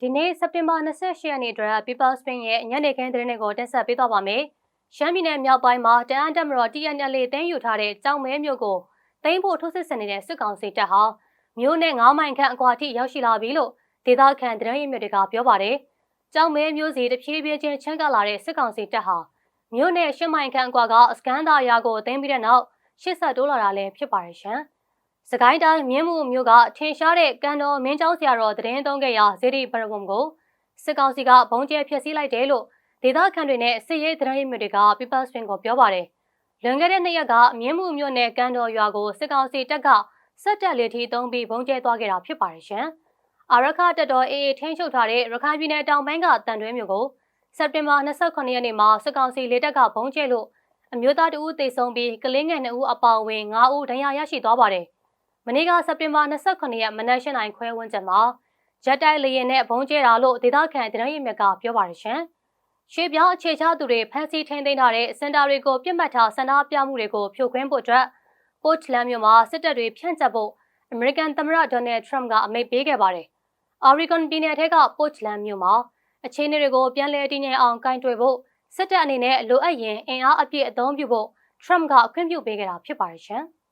ဒီနေ့စက်တင်ဘာ28ရက်နေ့အတွက် People Spring ရဲ့ညနေခင်းသတင်းတွေကိုတင်ဆက်ပေးသွားပါမယ်။ရှမ်းပြည်နယ်မြောက်ပိုင်းမှာတအန်းတက်မတော် TNL တင်းယူထားတဲ့ကြောင်မဲမြို့ကိုတင်းဖို့ထိုးစစ်ဆင်နေတဲ့စစ်ကောင်စီတပ်ဟာမြို့နဲ့9မိုင်ခန့်အကွာထိရောက်ရှိလာပြီလို့ဒေသခံသတင်းရင်းမြစ်တွေကပြောပါတယ်။ကြောင်မဲမြို့စီတဖြည်းဖြည်းချင်းချမ်းကပ်လာတဲ့စစ်ကောင်စီတပ်ဟာမြို့နဲ့10မိုင်ခန့်အကွာကစကန်ဒါယာကိုတင်းပြီးတဲ့နောက်ရှစ်ဆက်တိုးလာတာလည်းဖြစ်ပါတယ်ရှင်။ စကိုင်းတိုင်းမြင်းမှုမြို့ကထင်ရှားတဲ့ကန်တော်မင်းကျောင်းဆရာတော်သတင်းသုံးခဲ့ရာဇေဒီဘရဝုံကိုစစ်ကောင်စီကဘုံကျဲဖျက်ဆီးလိုက်တယ်လို့ဒေသခံတွေနဲ့စစ်ရေးသတင်းရင်းမြစ်တွေက People Spring ကိုပြောပါတယ်။လွန်ခဲ့တဲ့နှစ်ရက်ကမြင်းမှုမြို့နယ်ကန်တော်ရွာကိုစစ်ကောင်စီတပ်ကစက်တက်လေထီသုံးပြီးဘုံကျဲသွားခဲ့တာဖြစ်ပါတယ်ရှင်။အာရခတပ်တော် AA ထိန်းချုပ်ထားတဲ့ရခိုင်ပြည်နယ်တောင်ပိုင်းကတန်တွဲမြို့ကိုစက်တင်ဘာ29ရက်နေ့မှာစစ်ကောင်စီလေတပ်ကဘုံကျဲလို့အမျိုးသားတဦးသေဆုံးပြီးကလေးငယ်2ဦးအပါအဝင်9ဦးဒဏ်ရာရရှိသွားပါတယ်။ မနေ့ကစက်တင်ဘာ29ရက်မနက်၈နိုင်ခွဲဝန်းကျင်မှာရက်တိုက်လေရင်နဲ့ဘုံကျဲတာလို့ဒေသခံတရရင်မြက်ကပြောပါတယ်ရှင်။ရွှေပြောင်းအခြေချသူတွေဖမ်းဆီးထိန်းသိမ်းထားတဲ့စင်တာတွေကိုပြစ်မှတ်ထားဆန္ဒပြမှုတွေကိုဖြိုခွင်းဖို့အတွက်ပို့ချလန်မြို့မှာစစ်တပ်တွေဖြန့်ကျက်ဖို့အမေရိကန်သမ္မတဒေါ်နယ်ထရမ့်ကအမိန့်ပေးခဲ့ပါတယ်။အော်ရီဂွန်ပြည်နယ်ထဲကပို့ချလန်မြို့မှာအခြေအနေတွေကိုပြန်လည်တည်ငြိမ်အောင်ကင်တွယ်ဖို့စစ်တပ်အနေနဲ့လိုအပ်ရင်အင်အားအပြည့်အသုံးပြုဖို့ထရမ့်ကအခွင့်ပြုပေးခဲ့တာဖြစ်ပါတယ်ရှင်။